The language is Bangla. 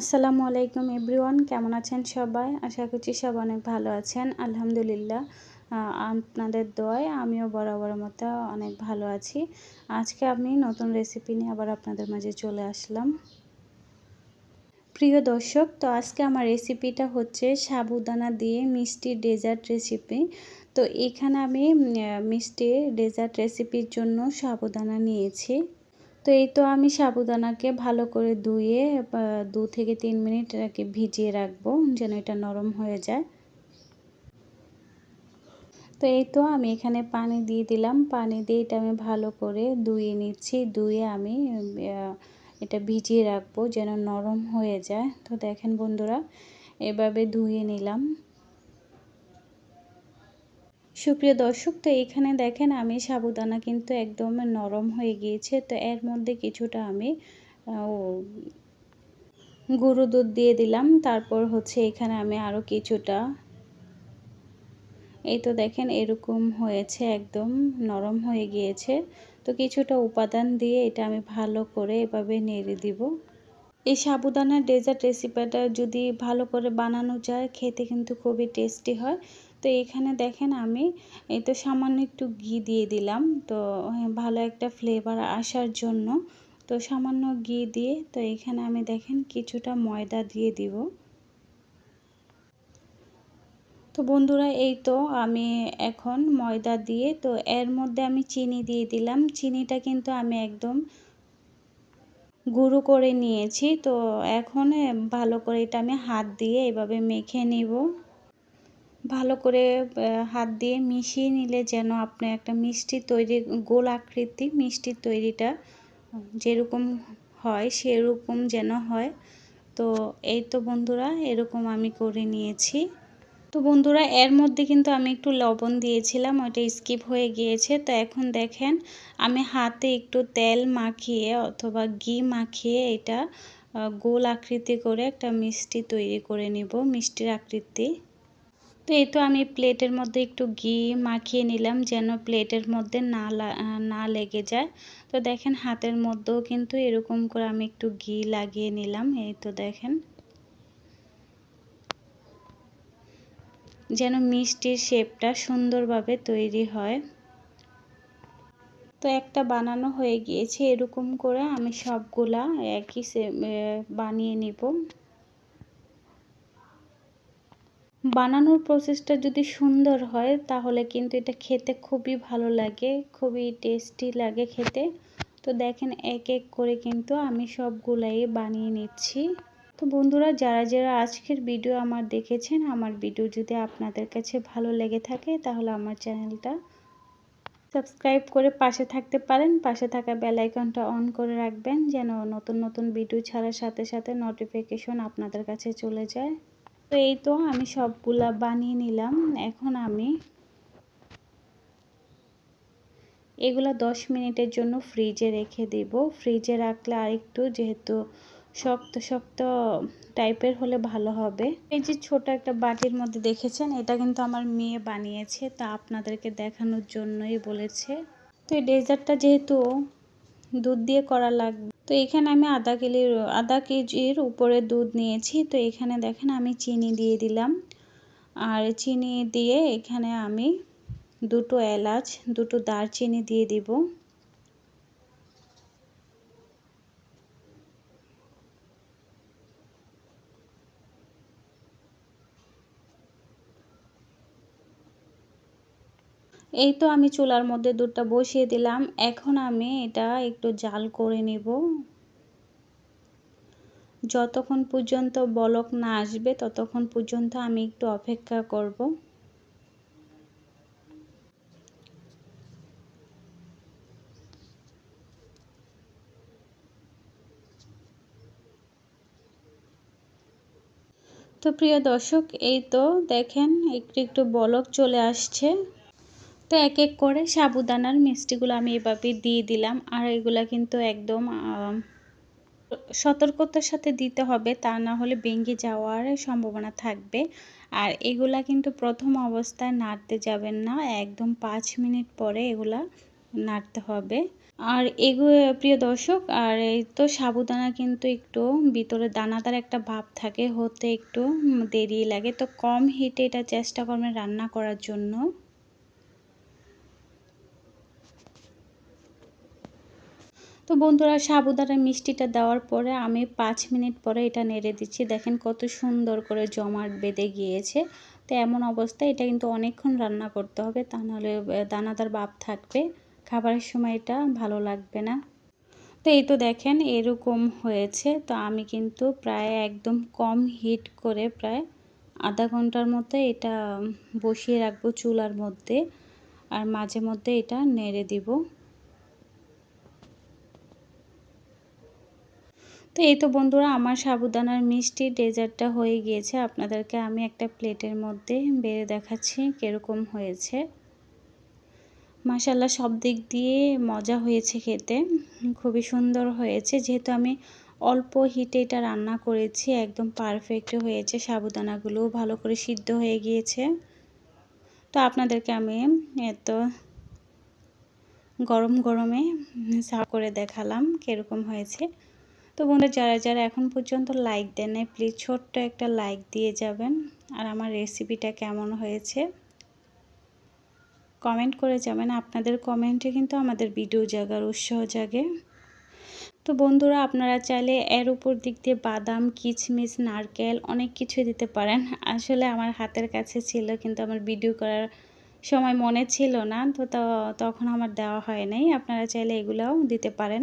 আসসালামু আলাইকুম এভরিওয়ান, কেমন আছেন সবাই? আশা করছি সব অনেক ভালো আছেন। আলহামদুলিল্লাহ আপনাদের দোয়ায় আমিও বরাবর মতো অনেক ভালো আছি। আজকে আমি নতুন রেসিপি নিয়ে আবার আপনাদের মাঝে চলে আসলাম। প্রিয় দর্শক, তো আজকে আমার রেসিপিটা হচ্ছে সাবুদানা দিয়ে মিষ্টি ডেজার্ট রেসিপি তো এখানে আমি মিষ্টি ডেজার্ট রেসিপির জন্য সাবুদানা নিয়েছি। তো এই তো আমি সাবুদানাকে ভালো করে ধুয়ে দু থেকে তিন মিনিট এটাকে ভিজিয়ে রাখব যেন এটা নরম হয়ে যায়। তো এই তো আমি এখানে পানি দিয়ে দিলাম। পানি দিয়ে এটা আমি ভালো করে ধুয়ে নিচ্ছি। ধুয়ে আমি এটা ভিজিয়ে রাখব যেন নরম হয়ে যায়। তো দেখেন বন্ধুরা, এভাবে ধুয়ে নিলাম। সুপ্রিয় দর্শক, তো এখানে দেখেন আমি সাবুদানা কিন্তু একদম নরম হয়ে গিয়েছে। তো এর মধ্যে কিছুটা আমি গুঁড়ো দুধ দিয়ে দিলাম। তারপর হচ্ছে এখানে আমি আরও কিছুটা, এই তো দেখেন এরকম হয়েছে, একদম নরম হয়ে গিয়েছে। তো কিছুটা উপাদান দিয়ে এটা আমি ভালো করে এভাবে নেড়ে দিব। এই সাবুদানার ডেজার্ট রেসিপিটা যদি ভালো করে বানানো যায়, খেতে কিন্তু খুবই টেস্টি হয়। তো এখানে দেখেন আমি এই তো সামান্য একটু ঘি দিয়ে দিলাম। তো হ্যাঁ, ভালো একটা ফ্লেভার আসার জন্য। তো সামান্য ঘি দিয়ে তো এখানে আমি দেখেন কিছুটা ময়দা দিয়ে দিব। তো বন্ধুরা এই তো আমি এখন ময়দা দিয়ে তো এর মধ্যে আমি চিনি দিয়ে দিলাম। চিনিটা কিন্তু আমি একদম গুঁড়ো করে নিয়েছি। তো এখন ভালো করে এটা আমি হাত দিয়ে এভাবে মেখে নিব। ভালো করে হাত দিয়ে মিশিয়ে নিলে যেন আপনি একটা মিষ্টি তৈরি, গোল আকৃতি মিষ্টির তৈরিটা যেরকম হয় সেরকম যেন হয়। তো এই তো বন্ধুরা, এরকম আমি করে নিয়েছি। তো বন্ধুরা, এর মধ্যে কিন্তু আমি একটু লবণ দিয়েছিলাম, ওইটা স্কিপ হয়ে গিয়েছে। তো এখন দেখেন, আমি হাতে একটু তেল মাখিয়ে অথবা ঘি মাখিয়ে এটা গোল আকৃতি করে একটা মিষ্টি তৈরি করে নিব, মিষ্টির আকৃতি। তো এই তো আমি প্লেটের মধ্যে একটু ঘি মাখিয়ে নিলাম যেন প্লেটের মধ্যে না না লেগে যায়। তো দেখেন হাতের মধ্যেও কিন্তু এরকম করে আমি একটু ঘি লাগিয়ে নিলাম, এই তো দেখেন। যেন মিষ্টির শেপটা সুন্দরভাবে তৈরি হয়। তো একটা বানানো হয়ে গিয়েছে, এরকম করে আমি সবগুলা একই বানিয়ে নিব। বানানোর প্রসেসটা যদি সুন্দর হয়, তাহলে কিন্তু এটা খেতে খুবই ভালো লাগে, খুবই টেস্টি লাগে খেতে। তো দেখেন এক এক করে কিন্তু আমি সবগুলাই বানিয়ে নিচ্ছি। তো বন্ধুরা, যারা যারা আজকের ভিডিও আমার দেখেছেন, আমার ভিডিও যদি আপনাদের কাছে ভালো লেগে থাকে, তাহলে আমার চ্যানেলটা সাবস্ক্রাইব করে পাশে থাকতে পারেন। পাশে থাকা বেল আইকনটা অন করে রাখবেন, যেন নতুন নতুন ভিডিও ছাড়ার সাথে সাথে নোটিফিকেশন আপনাদের কাছে চলে যায়। তো এই তো আমি সবগুলা বানিয়ে নিলাম। এখন আমি এগুলা দশ মিনিটের জন্য ফ্রিজে রেখে দেব। ফ্রিজে রাখলে আরেকটু যেহেতু শক্ত শক্ত টাইপের হলে ভালো হবে। এই যে ছোট একটা বাটির মধ্যে দেখেছেন, এটা কিন্তু আমার মেয়ে বানিয়েছে, তা আপনাদেরকে দেখানোর জন্যই বলেছে। তো এই ডেজার্টটা যেহেতু দুধ দিয়ে করা লাগবে তো এখানে আমি আধা কেজির আধা কেজির উপরে দুধ নিয়েছি। তো এখানে দেখেন আমি চিনি দিয়ে দিলাম। আর চিনি দিয়ে এখানে আমি দুটো এলাচ, দুটো দারচিনি দিয়ে দিব। এই তো আমি চুলার মধ্যে দুধটা বসিয়ে দিলাম। এখন আমি এটা একটু জাল করে নিব। যতক্ষণ পর্যন্ত বলক না আসবে, ততক্ষণ পর্যন্ত আমি একটু অপেক্ষা করব। তো প্রিয় দর্শক, এই তো দেখেন একটু একটু বলক চলে আসছে। তো এক এক করে সাবুদানার মিষ্টিগুলো আমি এভাবে দিয়ে দিলাম। আর এগুলা কিন্তু একদম সতর্কতার সাথে দিতে হবে, তা না হলে ভেঙে যাওয়ার সম্ভাবনা থাকবে। আর এগুলা কিন্তু প্রথম অবস্থায় নাড়তে যাবেন না, একদম পাঁচ মিনিট পরে এগুলা নাড়তে হবে। আর এগু, প্রিয় দর্শক, আর এই তো সাবুদানা কিন্তু একটু ভিতরে দানাদার একটা ভাব থাকে, হতে একটু দেরি লাগে। তো কম হিটে এটা চেষ্টা করবেন রান্না করার জন্য। তো বন্ধুরা সাবুদানা মিষ্টিটা দেওয়ার পরে আমি পাঁচ মিনিট পরে এটা নেড়ে দিচ্ছি। দেখেন কত সুন্দর করে জমাট বেঁধে গিয়েছে। তো এমন অবস্থায় এটা কিন্তু অনেকক্ষণ রান্না করতে হবে, তা নাহলে দানাদার ভাব থাকবে। খাবারের সময় এটা ভালো লাগবে না। তো এই তো দেখেন এরকম হয়েছে। তো আমি কিন্তু প্রায় একদম কম হিট করে প্রায় আধা ঘণ্টার মধ্যে এটা বসিয়ে রাখব চুলার মধ্যে। আর মাঝে মধ্যে এটা নেড়ে দিব। তো এই তো বন্ধুরা, আমার সাবুদানার মিষ্টি ডেজার্টটা হয়ে গিয়েছে। আপনাদেরকে আমি একটা প্লেটের মধ্যে বেড়ে দেখাচ্ছি কীরকম হয়েছে। মাসাল্লাহ সব দিক দিয়ে মজা হয়েছে খেতে। খুবই সুন্দর হয়েছে। যেহেতু আমি অল্প হিটে এটা রান্না করেছি, একদম পারফেক্ট হয়েছে। সাবুদানাগুলোও ভালো করে সিদ্ধ হয়ে গিয়েছে। তো আপনাদেরকে আমি এত গরম গরমে সার্ভ করে দেখালাম কীরকম হয়েছে। তো বন্ধু যারা যারা এখন পর্যন্ত লাইক দেন নাই প্লিজ ছোট্ট একটা লাইক দিয়ে যাবেন। আর আমার রেসিপিটা কেমন হয়েছে কমেন্ট করে যাবেন। আপনাদের কমেন্টে কিন্তু আমাদের ভিডিও জাগার উৎসাহ জাগে। তো বন্ধুরা, আপনারা চাইলে এর উপর দিক দিয়ে বাদাম, কিচমিচ, নারকেল অনেক কিছু দিতে পারেন। আসলে আমার হাতের কাছে ছিল, কিন্তু আমার ভিডিও করার সময় মনে ছিল না তো, তখন আমার দেওয়া হয় নাই। আপনারা চাইলে এগুলোও দিতে পারেন।